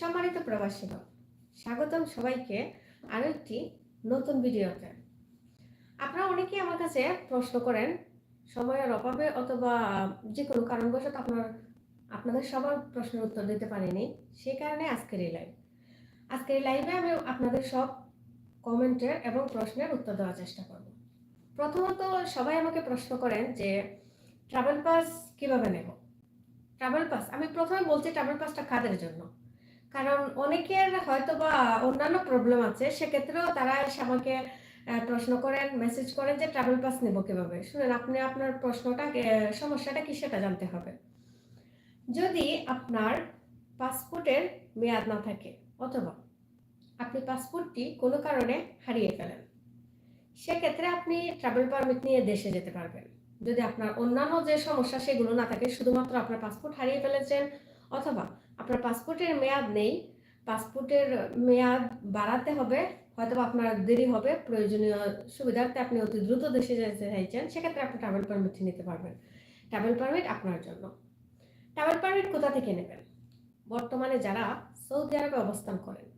সম্মানিত প্রবাসীগণ, স্বাগতম সবাইকে আরও একটি নতুন ভিডিওতে। আপনারা অনেকেই আমার কাছে প্রশ্ন করেন, সময়ের অভাবে অথবা যে কোনো কারণবশত আপনার, আপনাদের সবার প্রশ্নের উত্তর দিতে পারিনি সেই কারণে আজকের এই লাইভ আজকের এই লাইভে আমি আপনাদের সব কমেন্টের এবং প্রশ্নের উত্তর দেওয়ার চেষ্টা করব। প্রথমত সবাই আমাকে প্রশ্ন করেন যে ট্রাভেল পাস কীভাবে নেব? ট্রাভেল পাস আমি প্রথমে বলছি ট্রাভেল পাসটা কাদের জন্য? কারণ অনেকের হয়তো বা অন্যান্য প্রবলেম আছে, সেক্ষেত্রেও তারা এসে আমাকে প্রশ্ন করেন মেসেজ করেন যে ট্রাভেল পাস নেব কীভাবে? শুনেন, আপনি আপনার প্রশ্নটা সমস্যাটা কি সেটা জানতে হবে। যদি আপনার পাসপোর্টের মেয়াদ না থাকে, অথবা আপনি পাসপোর্টটি কোনো কারণে হারিয়ে ফেলেন, সেক্ষেত্রে আপনি ট্রাভেল পারমিট নিয়ে দেশে যেতে পারবেন। যদি আপনার অন্যান্য যে সমস্যা সেগুলো না থাকে, শুধুমাত্র আপনার পাসপোর্ট হারিয়ে ফেলেছেন, অথবা আপনার পাসপোর্টের মেয়াদ নেই। পাসপোর্টের মেয়াদ বাড়াতে হবে হয়তো আপনার দেরি হবে, প্রয়োজনীয় সুবিধার্থে আপনি অতি দ্রুত দেশে যেতে চাইছেন, সেক্ষেত্রে আপনি ট্রাভেল পারমিট নিতে পারবেন। ট্রাভেল পারমিট আপনার জন্য। ট্রাভেল পারমিট কোথা থেকে নেবেন? বর্তমানে যারা সৌদি আরবে অবস্থান করেন,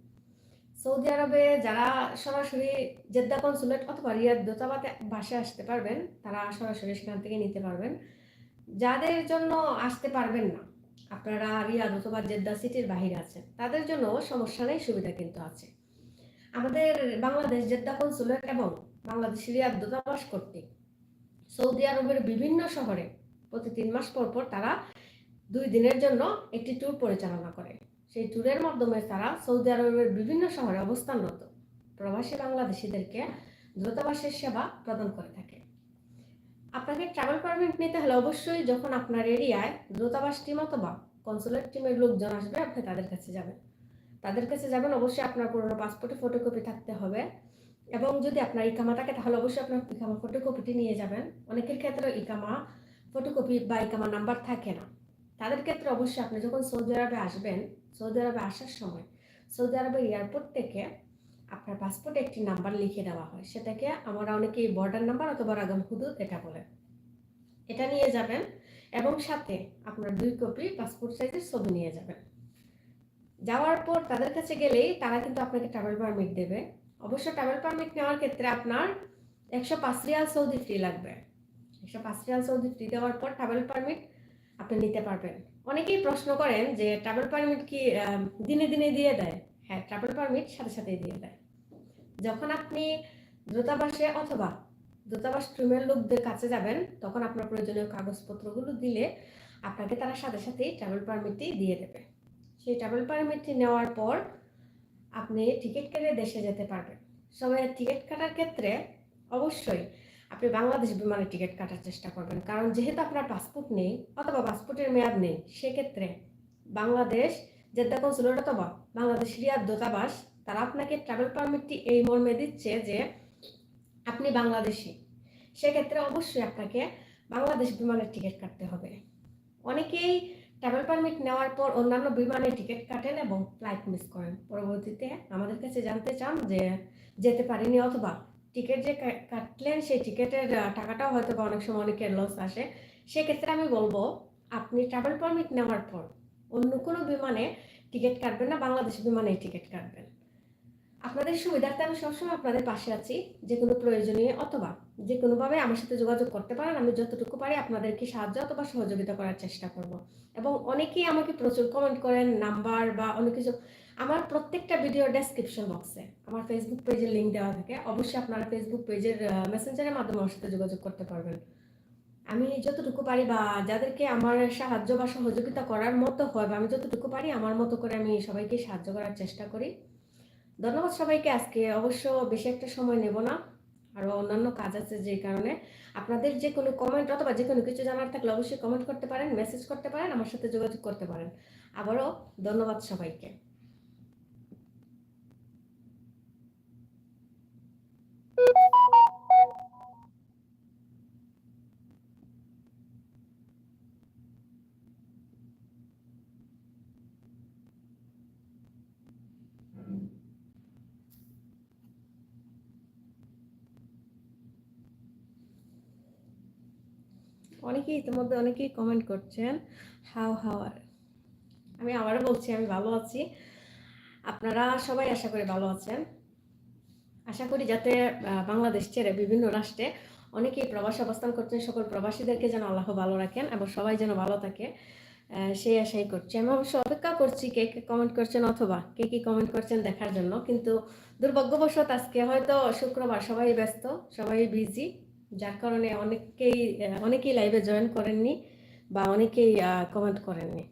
সৌদি আরবে যারা সরাসরি জেদ্দা কনসুলেট অথবা রিয়াদ দূতাবাসে বাসে আসতে পারবেন, তারা সরাসরি সেখান থেকে নিতে পারবেন। যাদের জন্য আসতে পারবেন না আপনারা রিয়াদ অথবা জেদ্দা সিটির বাহিরে আছেন, তাদের জন্য সমস্যা নেই, সুবিধা কিন্তু আছে। আমাদের বাংলাদেশ জেদ্দা কনসুলেট এবং বাংলাদেশ রিয়াদ দূতাবাস কর্তৃক সৌদি আরবের বিভিন্ন শহরে প্রতি তিন মাস পর পর তারা দুই দিনের জন্য একটি ট্যুর পরিচালনা করে। সেই ট্যুরের মাধ্যমে তারা সৌদি আরবের বিভিন্ন শহরে অবস্থানরত। প্রবাসী বাংলাদেশিদেরকে দূতাবাসের সেবা প্রদান করে থাকে। আপনাকে ট্রাভেল পারমিট নিতে হলে অবশ্যই যখন আপনার এরিয়ায় দূতাবাস টিম অথবা কনসুলেট টিমের লোকজন আসবে, আপনি তাদের কাছে যাবেন। তাদের কাছে যাবেন, অবশ্যই আপনার পুরোনো পাসপোর্টে ফটোকপি থাকতে হবে। এবং যদি আপনার ইকামা থাকে, তাহলে অবশ্যই আপনার ইকামা ফটোকপিটি নিয়ে যাবেন। অনেকের ক্ষেত্রে ইকামা ফটোকপি বা ইকামা নাম্বার থাকে না। তাদের ক্ষেত্রে অবশ্যই আপনি যখন সৌদি আরবে আসবেন, সৌদি আরবে আসার সময়, সৌদি আরবের এয়ারপোর্ট থেকে আপনার পাসপোর্টে একটি নাম্বার লিখে দেওয়া হয়। সেটাকে আমরা অনেকেই বর্ডার নাম্বার অথবা রাগাম হুদুদ এটা বলে। এটা নিয়ে যাবেন এবং সাথে আপনার দুই কপি পাসপোর্ট সাইজের ছবি নিয়ে যাবেন। যাওয়ার পর তাদের কাছে গেলেই তারা কিন্তু আপনাকে ট্রাভেল পারমিট দেবে। অবশ্য ট্রাভেল পারমিট নেওয়ার ক্ষেত্রে আপনার একশো পাঁচ রিয়াল সৌদি ফ্রি লাগবে। একশো পাঁচ রিয়াল সৌদি ফ্রি দেওয়ার পর ট্রাভেল পারমিট আপনি নিতে পারবেন। অনেকেই প্রশ্ন করেন যে ট্রাভেল পারমিট কি দিনে দিনে দিয়ে দেয়? হ্যাঁ ট্রাভেল পারমিট সাথে সাথেই দিয়ে দেয়। যখন আপনি দূতাবাসে অথবা দূতাবাস টিমের লোকদের কাছে যাবেন, তখন আপনার প্রয়োজনীয় কাগজপত্রগুলো দিলে আপনাকে তারা সাথে সাথেই ট্রাভেল পারমিটটি দিয়ে দেবে। সেই ট্রাভেল পারমিটটি নেওয়ার পর আপনি টিকিট কেটে দেশে যেতে পারবেন। সবাই টিকিট কাটার ক্ষেত্রে অবশ্যই আপনি বাংলাদেশ বিমানে টিকিট কাটার চেষ্টা করবেন। কারণ যেহেতু আপনার পাসপোর্ট নেই অথবা পাসপোর্টের মেয়াদ নেই, সেক্ষেত্রে বাংলাদেশ জেদ্দা কনসুলেট অথবা বাংলাদেশ রিয়াদ দূতাবাস তারা আপনাকে ট্রাভেল পারমিটটি এই মর্মে দিচ্ছে যে আপনি বাংলাদেশি। সেক্ষেত্রে অবশ্যই আপনাকে বাংলাদেশ বিমানের টিকিট কাটতে হবে। অনেকেই ট্রাভেল পারমিট নেওয়ার পর অন্যান্য বিমানে টিকিট কাটেন এবং ফ্লাইট মিস করেন। পরবর্তীতে আমাদের কাছে জানতে চান যে যেতে পারিনি অথবা টিকিট যে কাটলেন সেই টিকিটের টাকাটাও হয়তো বা অনেক সময় অনেকের লস আসে। সেক্ষেত্রে আমি বলব, আপনি ট্রাভেল পারমিট নেওয়ার পর অন্য কোনো বিমানে টিকিট কাটবেন না, বাংলাদেশ বিমানেই টিকিট কাটবেন। আপনাদের সুবিধার্থে আমি সবসময় আপনাদের পাশে আছি, যে কোনো প্রয়োজনীয় অথবা যে কোনোভাবে আমার সাথে যোগাযোগ করতে পারেন, আমি যতটুকু পারি আপনাদেরকে সাহায্য অথবা সহযোগিতা করার চেষ্টা করব। এবং অনেকেই আমাকে প্রচুর কমেন্ট করেন নাম্বার বা অনেক কিছু। আমার প্রত্যেকটা ভিডিও ডেসক্রিপশন বক্সে আমার ফেসবুক পেজের লিঙ্ক দেওয়া থাকে। অবশ্যই আপনারা ফেসবুক পেজের মেসেঞ্জারের মাধ্যমে আমার সাথে যোগাযোগ করতে পারবেন। আমি যতটুকু পারি বা যাদেরকে আমার সাহায্য বা সহযোগিতা করার মতো হয় বা আমি যতটুকু পারি, আমার মতো করে আমি সবাইকে সাহায্য করার চেষ্টা করি। ধন্যবাদ সবাইকে। আজকে অবশ্য বেশি একটা সময় নেব না। আরও অন্যান্য কাজ আছে যে কারণে। আপনাদের যে কোনো কমেন্ট অথবা যে কোনো কিছু জানার থাকলে অবশ্যই কমেন্ট করতে পারেন মেসেজ করতে পারেন, আমার সাথে যোগাযোগ করতে পারেন। আবারও ধন্যবাদ সবাইকে। অনেকেই ইতিমধ্যে অনেকেই কমেন্ট করছেন, হাও হাওয়ার আমি আবারও বলছি, আমি ভালো আছি। আপনারা সবাই আশা করি ভালো আছেন। আশা করি যাতে বাংলাদেশ ছেড়ে বিভিন্ন রাষ্ট্রে অনেকেই প্রবাসে অবস্থান করছেন, সকল প্রবাসীদেরকে যেন আল্লাহ ভালো রাখেন এবং সবাই যেন ভালো থাকে সেই আশাই করছি। আমি অবশ্য অপেক্ষা করছি কে কে কমেন্ট করছেন অথবা কে কি কমেন্ট করছেন দেখার জন্য, কিন্তু দুর্ভাগ্যবশত আজকে হয়তো শুক্রবার সবাই ব্যস্ত, সবাই বিজি যার কারণে অনেকেই অনেকেই লাইভে জয়েন করেননি বা অনেকেই কমেন্ট করেননি।